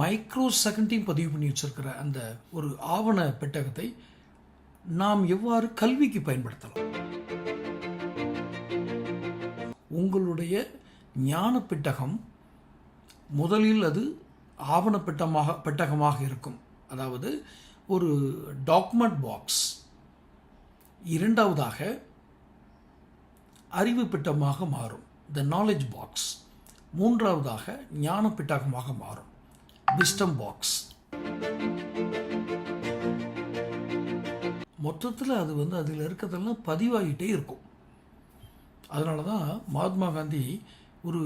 Micro செகண்டையும் பதிவு பண்ணி வச்சிருக்கிற அந்த ஒரு ஆவண பெட்டகத்தை நாம் எவ்வாறு கல்விக்கு பயன்படுத்தலாம்? உங்களுடைய ஞான பெட்டகம் முதலில் அது ஆவணப்பட்டமாக பெட்டகமாக இருக்கும். அதாவது ஒரு டாக்குமெண்ட் பாக்ஸ் இரண்டாவதாக அறிவு பெட்டகமாக மாறும். த நாலேஜ் பாக்ஸ் மூன்றாவதாக ஞான பெட்டகமாக மாறும். விஸ்டம் பாக்ஸ் மொத்தத்தில் அது வந்து அதில் இருக்கிறதெல்லாம் பதிவாகிட்டே இருக்கும். அதனால தான் மகாத்மா காந்தி ஒரு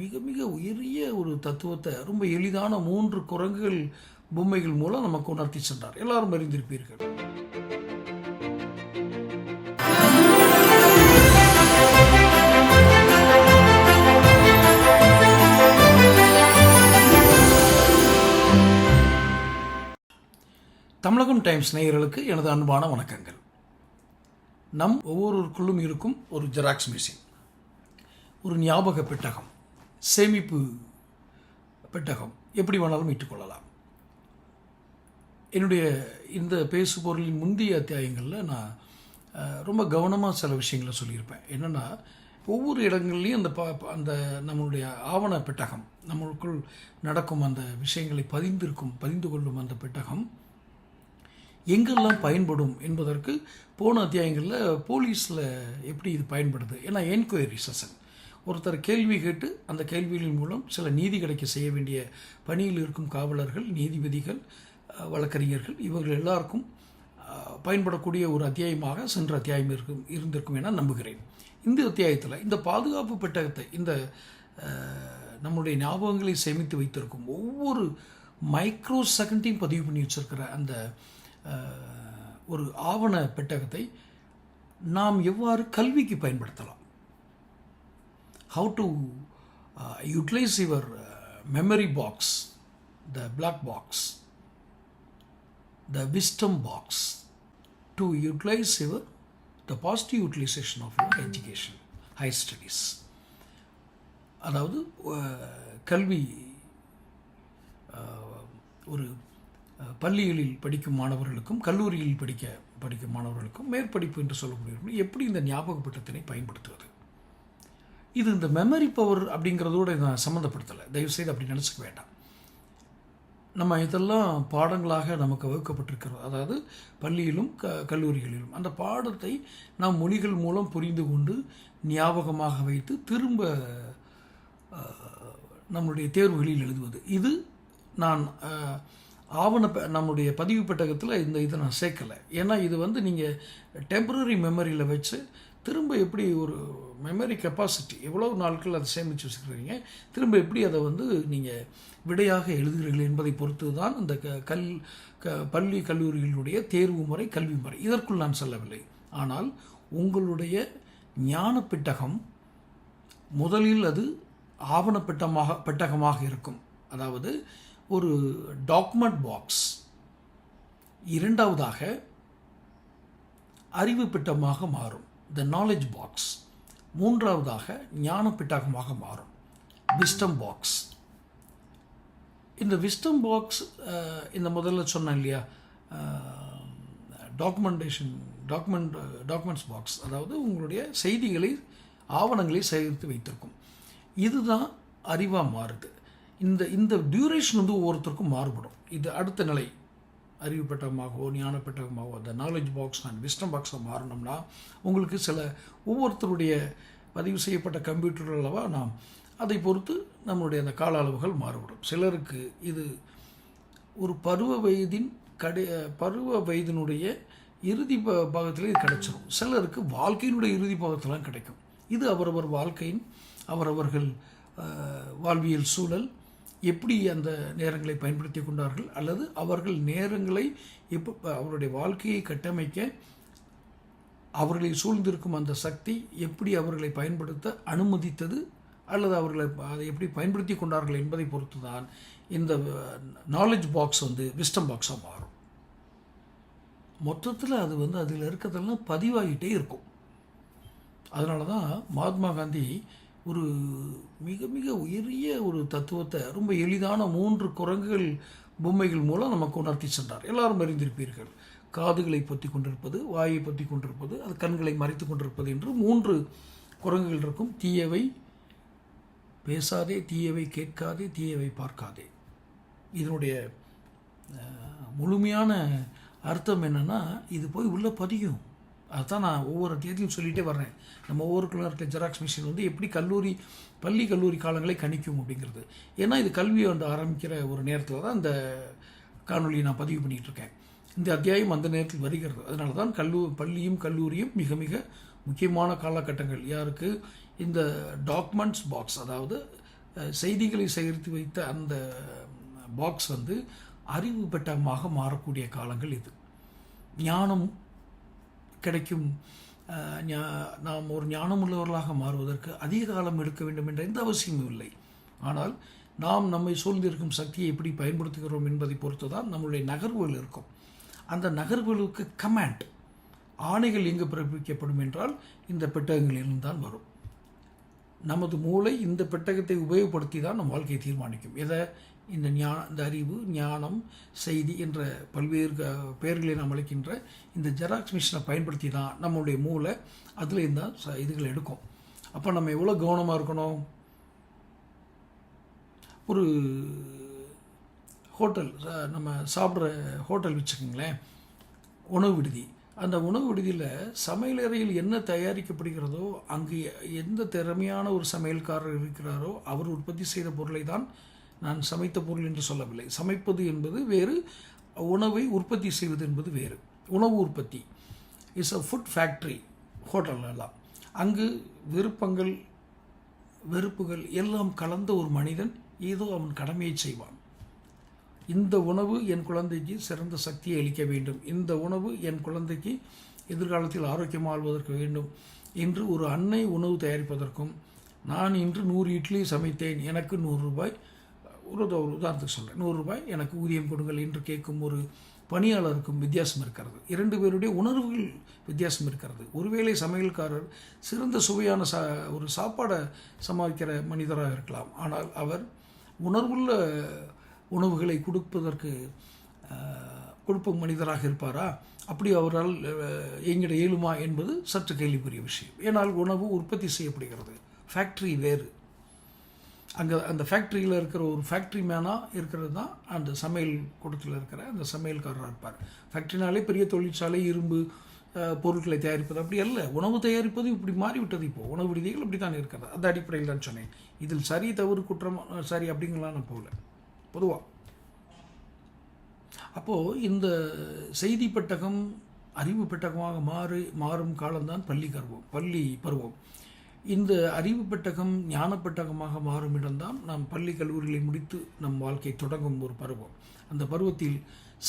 மிக மிக உயரிய ஒரு தத்துவத்தை ரொம்ப எளிதான மூன்று குரங்குகள் பொம்மைகள் மூலம் நமக்கு உணர்த்தி சென்றார். எல்லாரும் அறிந்திருப்பீர்கள். தமிழகம் டைம்ஸ் நேயர்களுக்கு எனது அன்பான வணக்கங்கள். நம் ஒவ்வொருவருக்குள்ளும் இருக்கும் ஒரு ஜெராக்ஸ் மிஷின். ஒரு ஞாபக பெட்டகம் சேமிப்பு பெட்டகம் எப்படி வேணாலும் இட்டுக்கொள்ளலாம். என்னுடைய இந்த பேசுபொருளின் முந்தைய அத்தியாயங்களில் நான் ரொம்ப கவனமாக சில விஷயங்களை சொல்லியிருப்பேன். என்னென்னா ஒவ்வொரு இடங்கள்லையும் அந்த ப- அந்த நம்மளுடைய ஆவண பெட்டகம் நம்மளுக்குள் நடக்கும் அந்த விஷயங்களை பதிந்திருக்கும் பதிந்து கொள்ளும் அந்த பெட்டகம் எங்கெல்லாம் பயன்படும் என்பதற்கு போன அத்தியாயங்களில் போலீஸில் எப்படி இது பயன்படுது? ஏன்னா என்கொயரி செஷன் ஒருத்தர் கேள்வி கேட்டு அந்த கேள்விகளின் மூலம் சில நீதி கிடைக்க செய்ய வேண்டிய பணியில் இருக்கும் காவலர்கள் நீதிபதிகள் வழக்கறிஞர்கள் இவர்கள் எல்லாருக்கும் பயன்படக்கூடிய ஒரு அத்தியாயமாக சென்ற அத்தியாயம் இருக்கும் இருந்திருக்கும் என நம்புகிறேன். இந்த அத்தியாயத்தில் இந்த பாதுகாப்பு பெட்டகத்தை இந்த நம்முடைய ஞாபகங்களை சேமித்து வைத்திருக்கும் ஒவ்வொரு மைக்ரோ செகண்டையும் பதிவு பண்ணி வச்சிருக்கிற அந்த ஒரு ஆவண பெட்டகத்தை நாம் எவ்வாறு கல்விக்கு பயன்படுத்தலாம்? How to utilise your memory box the black box the wisdom box to utilise your the positive utilisation of your education high studies அதாவது uh, கல்வி uh, ஒரு பள்ளிகளில் படிக்கும் மாணவர்களுக்கும் கல்லூரியில் படிக்க படிக்கும் மாணவர்களுக்கும் மேற்படிப்பு என்று சொல்லக்கூடியவர்கள் எப்படி இந்த ஞாபக பட்டத்தினை பயன்படுத்துவது? இது இந்த மெமரி பவர் அப்படிங்கிறதோட நான் சம்மந்தப்படுத்தலை தயவுசெய்து அப்படி நினச்சிக்க வேண்டாம். நம்ம இதெல்லாம் பாடங்களாக நமக்கு வகுக்கப்பட்டிருக்கிறது. அதாவது பள்ளியிலும் க கல்லூரிகளிலும் அந்த பாடத்தை நாம் மொழிகள் மூலம் புரிந்து கொண்டு ஞாபகமாக வைத்து திரும்ப நம்மளுடைய நம்முடைய தேர்வுகளில் எழுதுவது. இது நான் ஆவண நம்முடைய பதிவு பெட்டகத்தில் இந்த இதை நான் சேர்க்கலை. ஏன்னா இது வந்து நீங்கள் டெம்பரரி மெமரியில் வச்சு திரும்ப எப்படி ஒரு மெமரி கெப்பாசிட்டி எவ்வளோ நாட்கள் அதை சேமித்து வச்சுக்கிறீங்க திரும்ப எப்படி அதை வந்து நீங்கள் விடையாக எழுதுகிறீர்கள் என்பதை பொறுத்து தான் இந்த க கல் க பள்ளி கல்லூரிகளுடைய தேர்வு முறை கல்வி முறை. இதற்குள் நான் செல்லவில்லை. ஆனால் உங்களுடைய ஞான பெட்டகம் முதலில் அது ஆவண பெட்டமாக பெட்டகமாக இருக்கும். அதாவது ஒரு டாக்குமெண்ட் பாக்ஸ் இரண்டாவதாக அறிவு பிட்டமாக மாறும். த நாலேஜ் பாக்ஸ் மூன்றாவதாக ஞான பிட்டகமாக மாறும். விஸ்டம் பாக்ஸ் இந்த விஸ்டம் பாக்ஸ் இந்த முதல்ல சொன்னேன் இல்லையா? டாக்குமெண்டேஷன் டாக்குமெண்ட் டாக்குமெண்ட்ஸ் பாக்ஸ் அதாவது உங்களுடைய செய்திகளை ஆவணங்களை சேகரித்து வைத்திருக்கும். இதுதான் அறிவாக மாறுது. இந்த இந்த டியூரேஷன் வந்து ஒவ்வொருத்தருக்கும் மாறுபடும். இது அடுத்த நிலை. அறிவு பெட்டகமாகவோ ஞான பெட்டகமாகவோ அந்த நாலேஜ் பாக்ஸ் அண்ட் விஸ்டம் பாக்ஸாக மாறணும்னா உங்களுக்கு சில ஒவ்வொருத்தருடைய பதிவு செய்யப்பட்ட கம்ப்யூட்டர் அளவாக நாம் அதை பொறுத்து நம்மளுடைய அந்த கால அளவுகள் மாறுபடும். சிலருக்கு இது ஒரு பருவ வயதின் கடை பருவ வயதினுடைய இறுதி ப பாகத்தில் இது கிடைச்சிடும் சிலருக்கு வாழ்க்கையினுடைய இறுதி பாகத்திலாம் கிடைக்கும். இது அவரவர் வாழ்க்கையின் அவரவர்கள் வாழ்வியல் சூழல் எப்படி அந்த நேரங்களை பயன்படுத்தி கொண்டார்கள் அல்லது அவர்கள் நேரங்களை எப்போ அவருடைய வாழ்க்கையை கட்டமைக்க அவர்களை சூழ்ந்திருக்கும் அந்த சக்தி எப்படி அவர்களை பயன்படுத்த அனுமதித்தது அல்லது அவர்களை அதை எப்படி பயன்படுத்தி கொண்டார்கள் என்பதை பொறுத்து தான் இந்த நாலேஜ் பாக்ஸ் வந்து விஸ்டம் பாக்ஸாக மாறும். மொத்தத்தில் அது வந்து அதில் இருக்கிறதெல்லாம் பதிவாகிட்டே இருக்கும். அதனால தான் மகாத்மா காந்தி ஒரு மிக மிக உயரிய ஒரு தத்துவத்தை ரொம்ப எளிதான மூன்று குரங்குகள் பொம்மைகள் மூலம் நமக்கு உணர்த்தி சென்றார். எல்லாரும் அறிந்திருப்பீர்கள். காதுகளை பற்றி கொண்டிருப்பது வாயை பற்றி கொண்டிருப்பது அது கண்களை மறைத்து கொண்டிருப்பது என்று மூன்று குரங்குகள் இருக்கும். தீயவை பேசாதே தீயவை கேட்காதே தீயவை பார்க்காதே. இதனுடைய முழுமையான அர்த்தம் என்னென்னா இது போய் உள்ளே பதியும். அதுதான் நான் ஒவ்வொரு தேதியும் சொல்லிகிட்டே வர்றேன். நம்ம ஒவ்வொருக்குள்ள இருக்க ஜெராக்ஸ் மிஷின் வந்து எப்படி கல்லூரி பள்ளி கல்லூரி காலங்களை கணிக்கும் அப்படிங்கிறது. ஏன்னா இது கல்வியை வந்து ஆரம்பிக்கிற ஒரு நேரத்தில் தான் இந்த காணொலியை நான் பதிவு பண்ணிகிட்டு இருக்கேன். இந்த அத்தியாயம் அந்த நேரத்தில் வருகிறது. அதனால தான் கல்லூ பள்ளியும் கல்லூரியும் மிக மிக முக்கியமான காலகட்டங்கள். யாருக்கு? இந்த டாக்குமெண்ட்ஸ் பாக்ஸ் அதாவது செய்திகளை சேகரித்து வைத்த அந்த பாக்ஸ் வந்து அறிவு பெட்டகமாக மாறக்கூடிய காலங்கள் இது. ஞானம் கிடைக்கும். ஞா- நாம் ஒரு ஞானமுள்ளவர்களாக மாறுவதற்கு அதிக காலம் எடுக்க வேண்டும் என்ற எந்த அவசியமும் இல்லை. ஆனால் நாம் நம்மை சூழ்ந்திருக்கும் சக்தியை எப்படி பயன்படுத்துகிறோம் என்பதை பொறுத்து தான் நம்முடைய நகர்வுகள் இருக்கும். அந்த நகர்வுகளுக்கு கமாண்ட் ஆணைகள் எங்கு பிறப்பிக்கப்படும் என்றால் இந்த பெட்டகங்களிலிருந்து தான் வரும். நமது மூளை இந்த பெட்டகத்தை உபயோகப்படுத்தி தான் நம் வாழ்க்கையை தீர்மானிக்கும். எதை? இந்த ஞா இந்த அறிவு ஞானம் செய்தி என்ற பல்வேறு க- பெயர்களை நாம் அழைக்கின்ற இந்த ஜெராக்ஸ் மிஷினை பயன்படுத்தி தான் நம்மளுடைய மூளை அதில் தான் ச இதுகளை எடுக்கும். அப்போ நம்ம எவ்வளோ கவனமாக இருக்கணும்? ஒரு ஹோட்டல் நம்ம சாப்பிட்ற ஹோட்டல் வச்சுக்கோங்களேன். உணவு விடுதி. அந்த உணவு விடுதியில் சமையலறையில் என்ன தயாரிக்கப்படுகிறதோ அங்கு எந்த திறமையான ஒரு சமையல்காரர் இருக்கிறாரோ அவர் உற்பத்தி செய்த பொருளை தான் நான் சமைத்த பொருள் என்று சொல்லவில்லை. சமைப்பது என்பது வேறு உணவை உற்பத்தி செய்வது என்பது வேறு. உணவு உற்பத்தி இஸ் அ ஃபுட் ஃபேக்ட்ரி ஹோட்டல்லாம் அங்கு விருப்பங்கள் வெறுப்புகள் எல்லாம் கலந்த ஒரு மனிதன் ஏதோ அவன் கடமையை செய்வான். இந்த உணவு என் குழந்தைக்கு சிறந்த சக்தியை அளிக்க வேண்டும். இந்த உணவு என் குழந்தைக்கு எதிர்காலத்தில் ஆரோக்கியமாக வாழ்வதற்கு வேண்டும் என்று ஒரு அன்னை உணவு தயாரிப்பதற்கும் நான் இன்று நூறு இட்லி சமைத்தேன் எனக்கு நூறு ரூபாய் ஒரு ஒரு உதாரணத்துக்கு சொல்கிறேன் நூறுரூபாய் எனக்கு ஊதியம் கொடுங்கள் என்று கேட்கும் ஒரு பணியாளருக்கும் வித்தியாசம் இருக்கிறது. இரண்டு பேருடைய உணர்வுகள் வித்தியாசம் இருக்கிறது. ஒருவேளை சமையல்காரர் சிறந்த சுவையான சா ஒரு சாப்பாடை சமாளிக்கிற மனிதராக இருக்கலாம். ஆனால் அவர் உணர்வுள்ள உணவுகளை கொடுப்பதற்கு அஹ், மனிதராக இருப்பாரா? அப்படி அவரால் எங்கிட இயலுமா என்பது சற்று கேள்விக்குரிய விஷயம். ஏனால் உணவு உற்பத்தி செய்யப்படுகிறது. ஃபேக்ட்ரி வேறு. அங்கே அந்த ஃபேக்ட்ரியில் இருக்கிற ஒரு ஃபேக்ட்ரி மேனாக இருக்கிறது தான் அந்த சமையல் கூடத்தில் இருக்கிற அந்த சமையல்காரராக இருப்பார். ஃபேக்ட்ரினாலே பெரிய தொழிற்சாலை இரும்பு பொருட்களை தயாரிப்பது அப்படி அல்ல. உணவு தயாரிப்பது இப்படி மாறிவிட்டது இப்போது உணவு விடுதிகள் இப்படி தான் இருக்கிறது. அந்த அடிப்படையில் தான் சொன்னேன். இதில் சரி தவறு குற்றம் சரி அப்படிங்கலாம் நான் போகல. பொதுவாக அப்போது இந்த செய்தி பெட்டகம் அறிவு பெட்டகமாக மாறு மாறும் காலம்தான் பள்ளி கர்வம் பள்ளி பருவம். இந்த அறிவு பெட்டகம் ஞான பெட்டகமாக மாறும் இடம்தான் நாம் பள்ளி கல்லூரிகளை முடித்து நம் வாழ்க்கை தொடங்கும் ஒரு பருவம். அந்த பருவத்தில்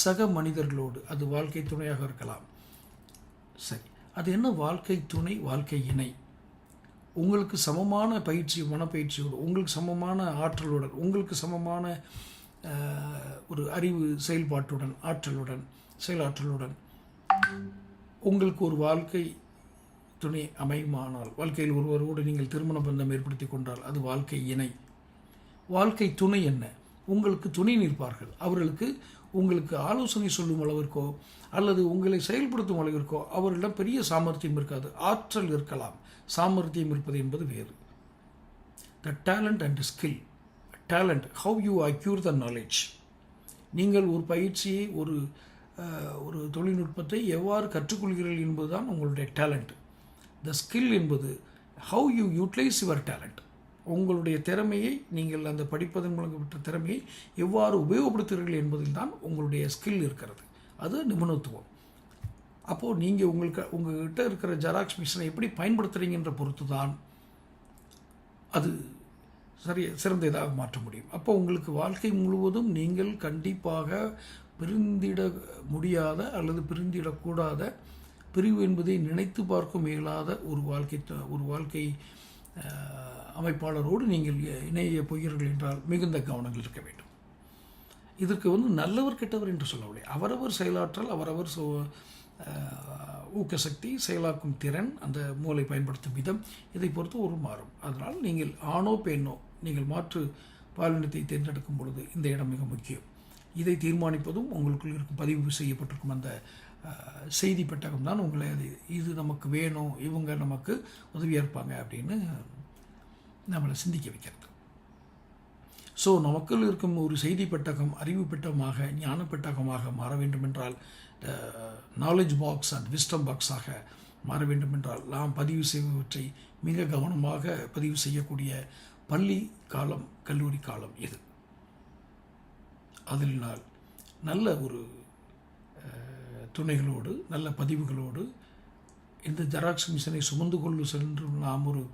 சக மனிதர்களோடு அது வாழ்க்கை துணையாக இருக்கலாம். சரி அது என்ன வாழ்க்கை துணை வாழ்க்கை இணை? உங்களுக்கு சமமான பயிற்சி மனப்பயிற்சியோடு உங்களுக்கு சமமான ஆற்றலுடன் உங்களுக்கு சமமான ஒரு அறிவு செயல்பாட்டுடன் ஆற்றலுடன் செயலாற்றலுடன் உங்களுக்கு ஒரு வாழ்க்கை துணை அமையுமானால் வாழ்க்கையில் ஒருவரோடு நீங்கள் திருமண பந்தம் ஏற்படுத்தி கொண்டால் அது வாழ்க்கை இணை. வாழ்க்கை துணை என்ன? உங்களுக்கு துணை நிற்பார்கள். அவர்களுக்கு உங்களுக்கு ஆலோசனை சொல்லும் அளவிற்கோ அல்லது உங்களை செயல்படுத்தும் அளவிற்கோ அவர்களிடம் பெரிய சாமர்த்தியம் இருக்காது ஆற்றல் இருக்கலாம். சாமர்த்தியம் இருப்பது என்பது வேறு. The talent and skill talent how you acquire the knowledge நீங்கள் ஒரு பயிற்சியை ஒரு ஒரு தொழில்நுட்பத்தை எவ்வாறு கற்றுக்கொள்கிறீர்கள் என்பதுதான் உங்களுடைய டேலண்ட் த ஸ்கில் என்பது how you utilise your talent உங்களுடைய திறமையை நீங்கள் அந்த படிப்பதன் மூலம் பெற்ற திறமையை எவ்வாறு உபயோகப்படுத்துகிறீர்கள் என்பதில் தான் உங்களுடைய ஸ்கில் இருக்கிறது. அது நிபுணத்துவம். அப்போது நீங்கள் உங்களுக்கு உங்கள்கிட்ட இருக்கிற ஜெராக்ஸ் மிஷினை எப்படி பயன்படுத்துகிறீங்கன்ற பொறுத்து தான் அது சரி சிறந்த இதாக மாற்ற முடியும். அப்போ உங்களுக்கு வாழ்க்கை முழுவதும் நீங்கள் கண்டிப்பாக பிரிந்திட முடியாத அல்லது பிரிந்திடக்கூடாத பிரிவு என்பதை நினைத்து பார்க்கும் இயலாத ஒரு வாழ்க்கை ஒரு வாழ்க்கை அமைப்பாளரோடு நீங்கள் இணைய போகிறீர்கள் என்றால் மிகுந்த கவனங்கள் இருக்க வேண்டும். இதற்கு வந்து நல்லவர் கெட்டவர் என்று சொல்லவில்லை அவரவர் செயலாற்றல் அவரவர் சோ ஊக்கசக்தி செயலாக்கும் திறன் அந்த மூளை பயன்படுத்தும் விதம் இதை பொறுத்து ஒரு மாறும். அதனால் நீங்கள் ஆணோ பெண்ணோ நீங்கள் மாற்று பாலினத்தை தேர்ந்தெடுக்கும் பொழுது இந்த இடம் மிக முக்கியம். இதை தீர்மானிப்பதும் உங்களுக்குள் இருக்கும் பதிவு செய்யப்பட்டிருக்கும் அந்த செய்தி பெட்டகம் தான் உங்களை அது இது நமக்கு வேணும் இவங்க நமக்கு உதவியாக இருப்பாங்க அப்படின்னு நம்மளை சிந்திக்க வைக்கிறது. ஸோ நமக்குள் இருக்கும் ஒரு செய்தி பெட்டகம் அறிவு பெட்டகமாக ஞான பெட்டகமாக மாற வேண்டுமென்றால் நாலேஜ் பாக்ஸ் அண்ட் விஸ்டம் பாக்ஸாக மாற வேண்டுமென்றால் நாம் பதிவு செய்வவற்றை மிக கவனமாக பதிவு செய்யக்கூடிய பள்ளி காலம் கல்லூரி காலம் இது அதில் நல்ல ஒரு துணைகளோடு நல்ல பதிவுகளோடு இந்த ஜெராக்ஸ் மிஷினை சுமந்து கொண்டு சென்று நாம் ஒரு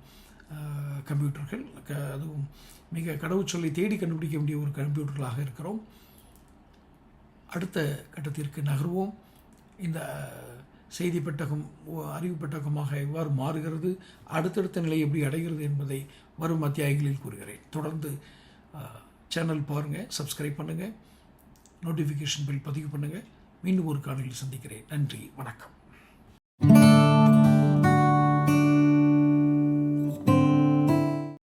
கம்ப்யூட்டர்கள். க அதுவும் மிக கடவுச்சொல்லை தேடி கண்டுபிடிக்க வேண்டிய ஒரு கம்ப்யூட்டர்களாக இருக்கிறோம். அடுத்த கட்டத்திற்கு நகர்வோம். இந்த செய்தி பெட்டகம் ஓ- அறிவு பெட்டகமாக எவ்வாறு மாறுகிறது அடுத்தடுத்த நிலை எப்படி அடைகிறது என்பதை வரும் அத்தியாயங்களில் கூறுகிறேன். தொடர்ந்து சேனல் பாருங்கள் சப்ஸ்கிரைப் பண்ணுங்கள் நோட்டிஃபிகேஷன் பில் பதிவு பண்ணுங்கள் மீண்டும் ஒரு காணொலியில் சந்திக்கிறேன். நன்றி வணக்கம்.